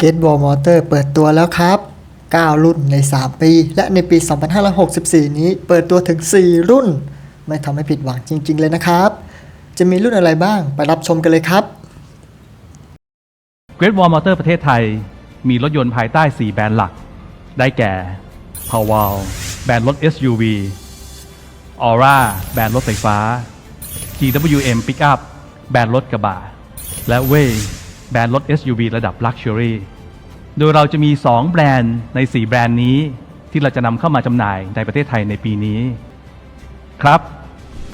g a t e w a l l Motor เปิดตัวแล้วครับ 9 รุ่นใน 3 ปี และในปี 2564 นี้เปิดตัวถึง 4 รุ่น ไม่ทำให้ผิดหวังจริง ๆ เลยนะครับ จะมีรุ่นอะไรบ้างไปรับชมกันเลยครับ Great Wall Motor ประเทศไทย มีรถยนต์ภายใต้ 4 แบรนด์หลัก ได้แก่ p o w e l แบรนด์รถ SUV Aura แบรนด์รถไฟฟ้า GWM Pickup แบรนด์รถกระบะและ Way แบรนด์รถ SUV ระดับ Luxury โดยเราจะมี 2 แบรนด์ใน 4 แบรนด์นี้ ที่เราจะนำเข้ามาจำหน่ายในประเทศไทยในปีนี้ ครับ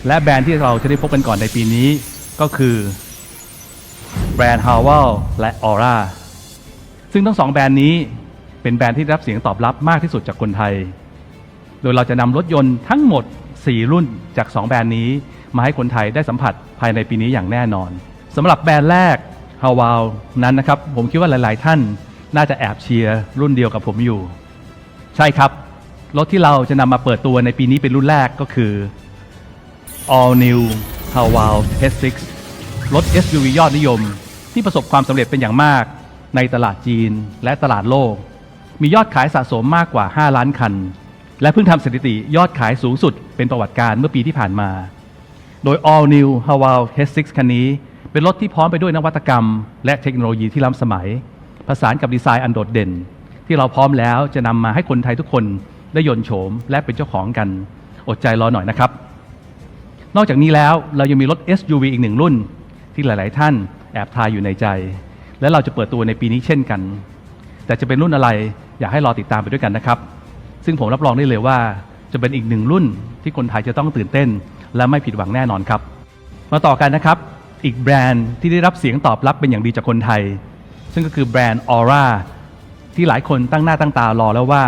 และแบรนด์ที่เราจะได้พบกันก่อนในปีนี้ ก็คือ แบรนด์ h a w e l และ Aura ซึ่งทั้งสองแบรนด์นี้เป็นแบรนด์ที่รับเสียงตอบรับมากที่สุดจากคนไทย โดยเราจะนำรถยนต์ทั้งหมด 4 รุ่นจาก 2 แบรนด์นี้ มาให้คนไทยได้สัมผัสภายในปีนี้อย่างแน่นอนสำหรับแบรนด์แรก h a w e l นั้นนะครับ ผมคิดว่าหลาย ๆ ท่านน่าจะแอบเชียร์รุ่นเดียวกับผมอยู่ ใช่ครับ รถที่เราจะนำมาเปิดตัวในปีนี้เป็นรุ่นแรกก็คือ All New h a w a l H6 รถ SUV ยอดนิยม ที่ประสบความสำเร็จเป็นอย่างมาก ในตลาดจีนและตลาดโลก มียอดขายสะสมมากกว่า 5 ล้านคัน และเพิ่งทำสถิติยอดขายสูงสุดเป็นประวัติการเมื่อปีที่ผ่านมา โดย All New h a w a l H6 คันนี้ เป็นรถที่พร้อมไปด้วยนวัตกรรม และเทคโนโลยีที่ล้ำสมัย ผสานกับดีไซน์อันโดดเด่น ที่เราพร้อมแล้วจะนำมาให้คนไทยทุกคนได้ยนโฉมและเป็นเจ้าของกัน อดใจรอหน่อยนะครับ นอกจากนี้แล้วเรายังมีรถ SUV อีกหนึ่งรุ่น ที่หลาย ๆ ท่านแอบทายอยู่ในใจ และเราจะเปิดตัวในปีนี้เช่นกัน แต่จะเป็นรุ่นอะไรอยากให้รอติดตามไปด้วยกันนะครับ ซึ่งผมรับรองได้เลยว่าจะเป็นอีกหนึ่งรุ่นที่คนไทยจะต้องตื่นเต้น และไม่ผิดหวังแน่นอนครับ มาต่อกันนะครับ อีกแบรนด์ที่ได้รับเสียงตอบรับเป็นอย่างดีจากคนไทย ซึ่งก็คือแบรนด์ Aura ที่หลายคนตั้งหน้าตั้งตารอแล้วว่า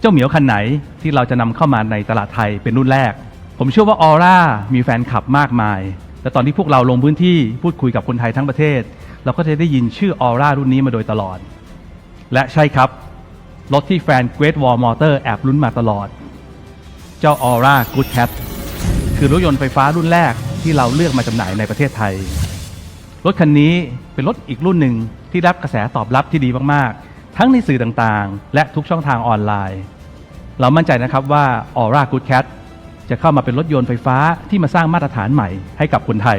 เจ้าเหมียวคันไหนที่เราจะนำเข้ามาในตลาดไทยเป็นรุ่นแรก ผมเชื่อว่าออร่ามีแฟนคลับมากมาย และตอนที่พวกเราลงพื้นที่พูดคุยกับคนไทยทั้งประเทศ เราก็จะได้ยินชื่อออร่ารุ่นนี้มาโดยตลอด และใช่ครับรถที่แฟน Great Wall Motor แอบลุ้นมาตลอด เจ้า Aura Good Cat คือรถยนต์ไฟฟ้ารุ่นแรก ที่เราเลือกมาจำหน่ายในประเทศไทย รถคันนี้เป็นรถอีกรุ่นหนึ่งที่รับกระแสตอบรับที่ดีมากๆ ทั้งในสื่อต่างๆ และทุกช่องทางออนไลน์ เรามั่นใจนะครับว่า Aura Good Cat จะเข้ามาเป็นรถยนต์ไฟฟ้าที่มาสร้างมาตรฐานใหม่ให้กับคนไทย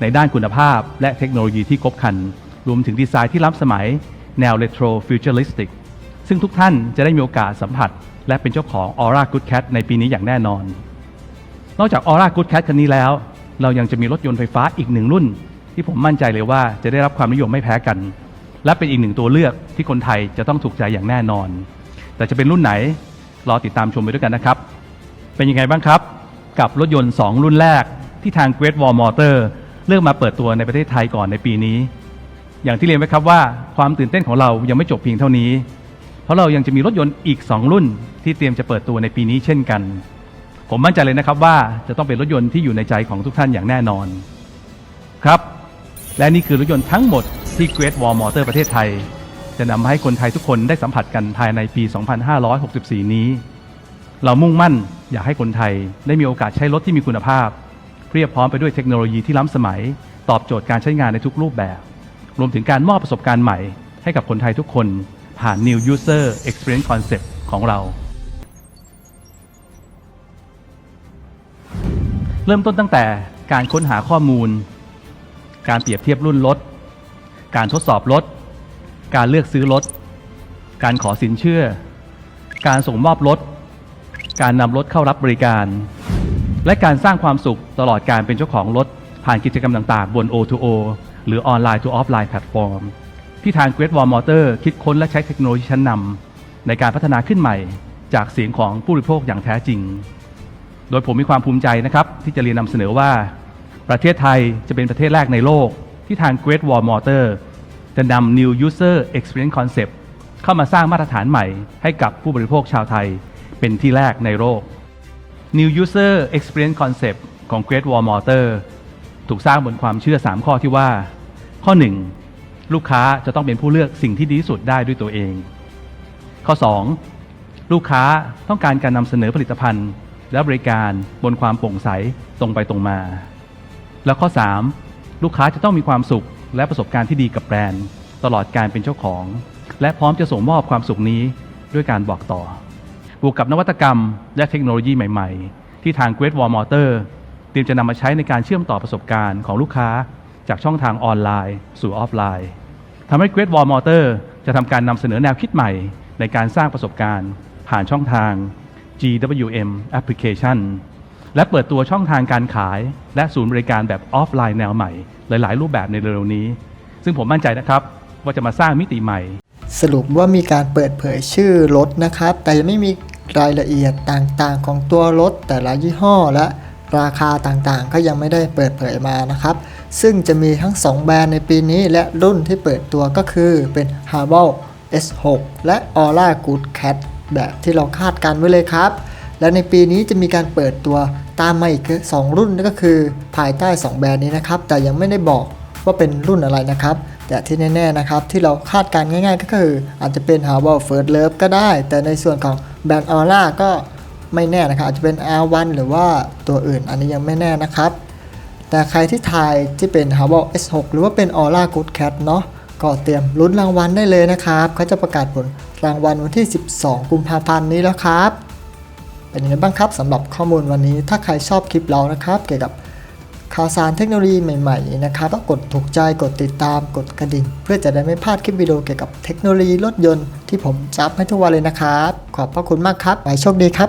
ในด้านคุณภาพและเทคโนโลยีที่ครบครัน รวมถึงดีไซน์ที่ล้ำสมัยแนว Retro Futuristic ซึ่งทุกท่านจะได้มีโอกาสสัมผัส และเป็นเจ้าของ Aura Good Cat ในปีนี้อย่างแน่นอน นอกจาก Aura Good Cat คันนี้แล้ว เรายังจะมีรถยนต์ไฟฟ้าอีกหนึ่งรุ่น ที่ผมมั่นใจเลยว่าจะได้รับความนิยมไม่แพ้กัน และเป็นอีกหนึ่งตัวเลือกที่คนไทยจะต้องถูกใจอย่างแน่นอน แต่จะเป็นรุ่นไหนรอติดตามชมไปด้วยกันนะครับ เป็นยังไงบ้างครับ กับรถยนต์ 2 รุ่นแรกที่ทาง Great Wall Motor เลือกมาเปิดตัวในประเทศไทยก่อนในปีนี้ อย่างที่เรียนไว้ครับว่าความตื่นเต้นของเรายังไม่จบเพียงเท่านี้ เพราะเรายังจะมีรถยนต์อีก 2 รุ่นที่เตรียมจะเปิดตัวในปีนี้เช่นกัน ผมมั่นใจเลยนะครับว่าจะต้องเป็นรถยนต์ที่อยู่ในใจของทุกท่านอย่างแน่นอน ครับ และนี่คือรถยนต์ทั้งหมดที่ Great Wall Motor ประเทศไทย จะนำมาให้คนไทยทุกคนได้สัมผัสกันภายในปี 2564 นี้ เรามุ่งมั่นอยากให้คนไทยได้มีโอกาสใช้รถที่มีคุณภาพเพียบพร้อมไปด้วยเทคโนโลยีที่ล้ำสมัย ตอบโจทย์การใช้งานในทุกรูปแบบ รวมถึงการมอบประสบการณ์ใหม่ ให้กับคนไทยทุกคนผ่าน New User Experience Concept ของเรา เริ่มต้นตั้งแต่การค้นหาข้อมูล การเปรียบเทียบรุ่นรถ การทดสอบรถ การเลือกซื้อรถ การขอสินเชื่อ การส่งมอบรถ การนำรถเข้ารับบริการ และการสร้างความสุขตลอดการเป็นเจ้าของรถ ผ่านกิจกรรมต่างๆ บน O2O หรือ Online to Offline Platform ที่ทาง Great Wall Motor คิดค้นและใช้เทคโนโลยีชั้นนำในการพัฒนาขึ้นใหม่ จากเสียงของผู้บริโภคอย่างแท้จริง โดยผมมีความภูมิใจนะครับ ที่จะเรียนนำเสนอว่า ประเทศไทยจะเป็นประเทศแรกในโลก ที่ทาง Great Wall Motor จะนำ New User Experience Concept เข้ามาสร้างมาตรฐานใหม่ให้กับผู้บริโภคชาวไทย เป็นที่แรกในโลก New User Experience Concept ของ Great Wall Motor ถูกสร้างบนความเชื่อ 3 ข้อที่ว่า ข้อ 1 ลูกค้าจะต้องเป็นผู้เลือกสิ่งที่ดีที่สุดได้ด้วยตัวเอง ข้อ 2 ลูกค้าต้องการการนำเสนอผลิตภัณฑ์ และบริการบนความโปร่งใสตรงไปตรงมา แล้วข้อ 3 ลูกค้าจะต้องมีความสุขและประสบการณ์ที่ดีกับแบรนด์ ตลอดการเป็นเจ้าของ และพร้อมจะส่งมอบความสุขนี้ด้วยการบอกต่อ บวกกับนวัตกรรม และเทคโนโลยีใหม่ๆ ที่ทาง Great Wall Motor เตรียมจะนำมาใช้ในการเชื่อมต่อประสบการณ์ของลูกค้า จากช่องทางออนไลน์ สู่ออฟไลน์ทำให้ Great Wall Motor จะทำการนำเสนอแนวคิดใหม่ ในการสร้างประสบการณ์ ผ่านช่องทาง GWM Application และเปิดตัวช่องทางการขาย และศูนย์บริการแบบออฟไลน์แนวใหม่ หลาย ๆ รูปแบบในเร็วนี้ ซึ่งผมมั่นใจนะครับ ว่าจะมาสร้างมิติใหม่ สรุปว่ามีการเปิดเผยชื่อรถนะครับ แต่ยังไม่มีรายละเอียดต่างๆ ของตัวรถแต่ละยี่ห้อและราคาต่างๆ ก็ยังไม่ได้เปิดเผยมานะครับ ซึ่งจะมีทั้ง 2 แบรนด์ในปีนี้และรุ่นที่เปิดตัวก็คือเป็น h a r b o S6 และ Aura Good Cat แบบที่เราคาดการไว้เลยครับ และในปีนี้จะมีการเปิดตัวตามมาอีก 2 รุ่นนั่นก็คือภายใต้ 2 แบรนด์นี้นะครับ แต่ยังไม่ได้บอกว่าเป็นรุ่นอะไรนะครับ แต่ที่แน่ๆนะครับที่เราคาดการง่ายๆ ก็คืออาจจะเป็น h a r b o First Love ก็ได้ แต่ในส่วนของแบรนด์ Aura ก็ไม่แน่นะครับ อาจจะเป็น R1 หรือว่าตัวอื่นอันนี้ยังไม่แน่นะครับ แต่ใครที่ทายที่เป็น h a r b o S6 หรือว่าเป็น Aura Good Cat เนาะ ก็เตรียมลุ้นรางวัลได้เลยนะครับเขาจะประกาศผลรางวัลวันที่ 12 กุมภาพันธ์นี้แล้วครับ เป็นยังไงบ้างครับสำหรับข้อมูลวันนี้ถ้าใครชอบคลิปเรานะครับ เกี่ยวกับข่าวสารเทคโนโลยีใหม่ๆนะครับก็กดถูกใจกดติดตามกดกระดิ่ง เพื่อจะได้ไม่พลาดคลิปวิดีโอเกี่ยวกับเทคโนโลยีรถยนต์ที่ผมจับให้ทุกวันเลยนะครับ ขอบพระคุณมากครับไปโชคดีครับ